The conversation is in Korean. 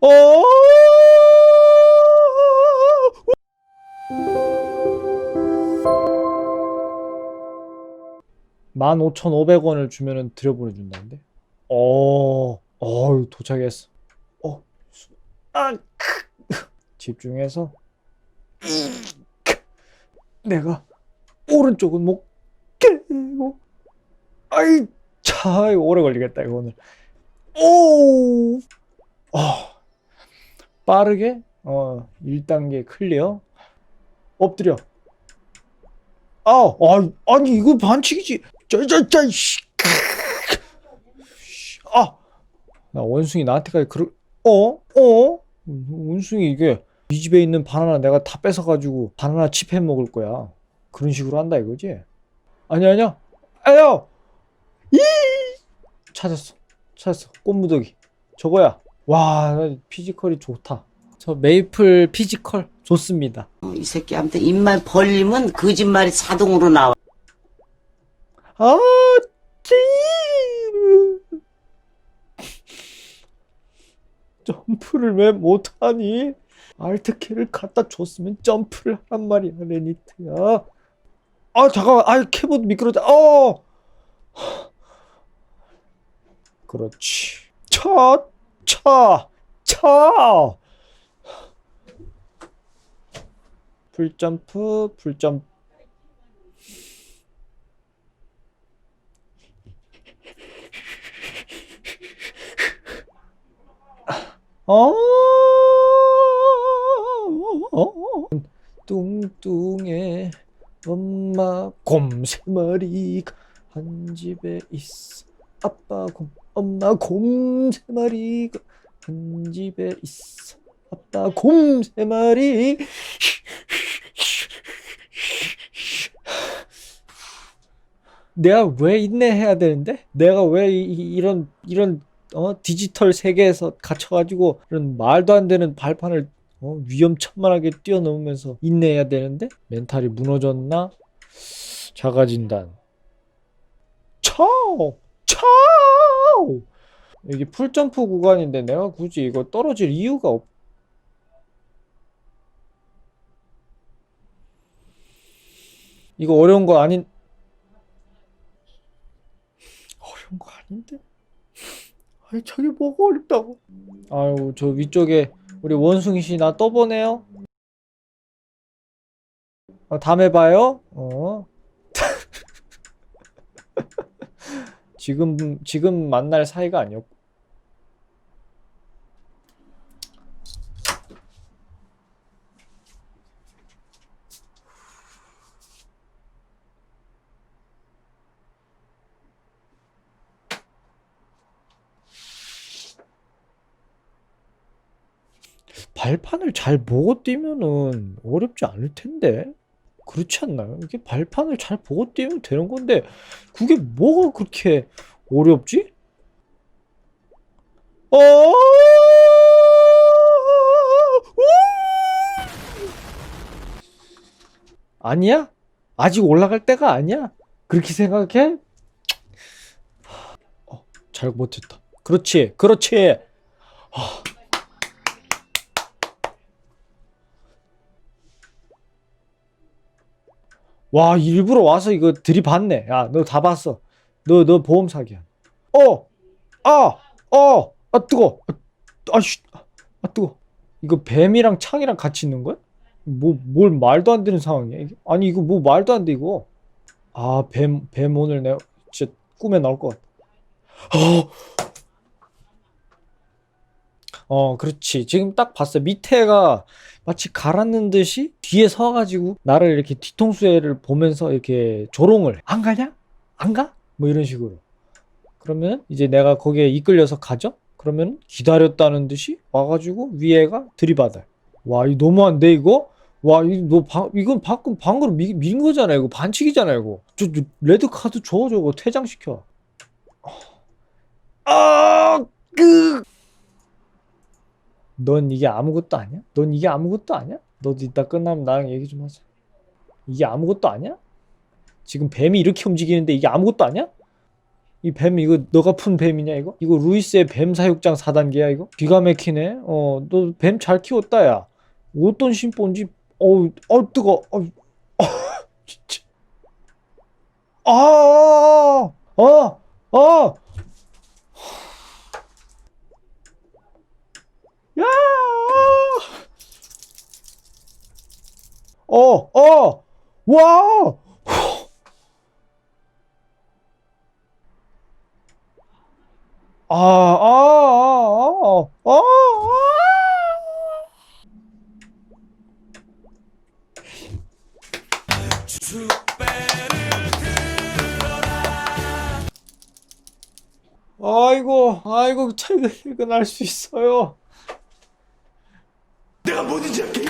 어? 15,500원을 주면은 들여보내준다는데? 어, 어, 도착했어. 어, 수- 아, 크. 집중해서. 내가 오른쪽은 못 깨고. 아이, 차, 오래 걸리겠다, 이거 오늘. 오, 아, 빠르게, 어, 1단계 클리어. 엎드려. 아, 아, 아니, 이거 반칙이지. 짜, 짜, 짜, 씨. 아, 나 원숭이 나한테까지 그럴, 어? 어? 원숭이 이게 이 집에 있는 바나나 내가 다 뺏어 가지고 바나나 칩해 먹을 거야. 그런 식으로 한다 이거지? 아니 아니야. 아야. 이 찾았어. 찾았어. 꽃무더기. 저거야. 와, 나 피지컬이 좋다. 저 메이플 피지컬 좋습니다. 이 새끼한테 입만 벌리면 거짓말이 자동으로 나와. 아, 찌. 점프를 왜 못하니? 알트키를 갖다 줬으면 점프를 하란 말이야, 레니트야. 아, 잠깐만. 아, 키보드 미끄러져. 어! 그렇지. 차, 차, 차! 풀점프, 풀점 어, 뚱뚱해. 엄마 곰 세 마리가 한 집에 있어. 아빠 곰 엄마 곰 세 마리가 한 집에 있어 아빠 곰 세 마리 내가 왜 인내해야 되는데? 내가 왜 이, 이- 이런 어 디지털 세계에서 갇혀가지고 이런 말도 안 되는 발판을 어, 위험천만하게 뛰어넘으면서 인내해야 되는데 멘탈이 무너졌나? 자가진단. 차오! 차오! 이게 풀점프 구간인데 내가 굳이 이거 떨어질 이유가 없. 이거 어려운 거 아닌. 어려운 거 아닌데? 아니 저게 뭐가 어렵다고? 아유 저 위쪽에 우리 원숭이 씨나또 보네요. 어, 다음에 봐요. 어. 지금 지금 만날 사이가 아니었고. 발판을 잘 보고 뛰면은 어렵지 않을 텐데. 그렇지 않나요? 이게 발판을 잘 보고 뛰면 되는 건데, 그게 뭐가 그렇게 어렵지? 어? 아니야? 아직 올라갈 때가 아니야? 그렇게 생각해? 어, 잘 못했다. 그렇지, 그렇지. 와, 일부러 와서 이거 들이받네. 야, 너 다 봤어. 너, 너 보험 사기야. 어! 아! 어! 아, 뜨거! 아, 아씨! 아, 뜨거! 이거 뱀이랑 창이랑 같이 있는 거야? 뭐, 뭘 말도 안 되는 상황이야? 아니, 이거 뭐 말도 안 돼, 이거. 아, 뱀, 뱀 오늘 내가 진짜 꿈에 나올 것 같아. 어! 어, 그렇지. 지금 딱 봤어. 밑에가 마치 가라앉는 듯이 뒤에 서가지고 나를 이렇게 뒤통수에를 보면서 이렇게 조롱을 안 가냐? 안 가? 뭐 이런 식으로. 그러면 이제 내가 거기에 이끌려서 가죠? 그러면 기다렸다는 듯이 와가지고 위에가 들이받아요. 와, 이 너무한데 이거? 와, 이거 너 방, 이건 방금 방금 미, 민 거잖아. 이거 반칙이잖아. 이거. 저, 저 레드 카드 줘 저거 퇴장시켜. 아, 그. 넌 이게 아무것도 아니야? 넌 이게 아무것도 아니야? 너도 이따 끝나면 나랑 얘기 좀 하자. 이게 아무것도 아니야? 지금 뱀이 이렇게 움직이는데 이게 아무것도 아니야? 이 뱀 이거 너가 푼 뱀이냐 이거? 이거 루이스의 뱀 사육장 4단계야 이거? 기가 막히네. 어, 너 뱀 잘 키웠다 야. 어떤 심보인지 어우, 어 뜨거. 어, 어 진짜. 아, 아, 아. 야! 어, 어, 와! 아, 아, 아, 아, 아, 아. 아이고, 아이고, 퇴근할 수 있어요. 내가 뭐든지 할게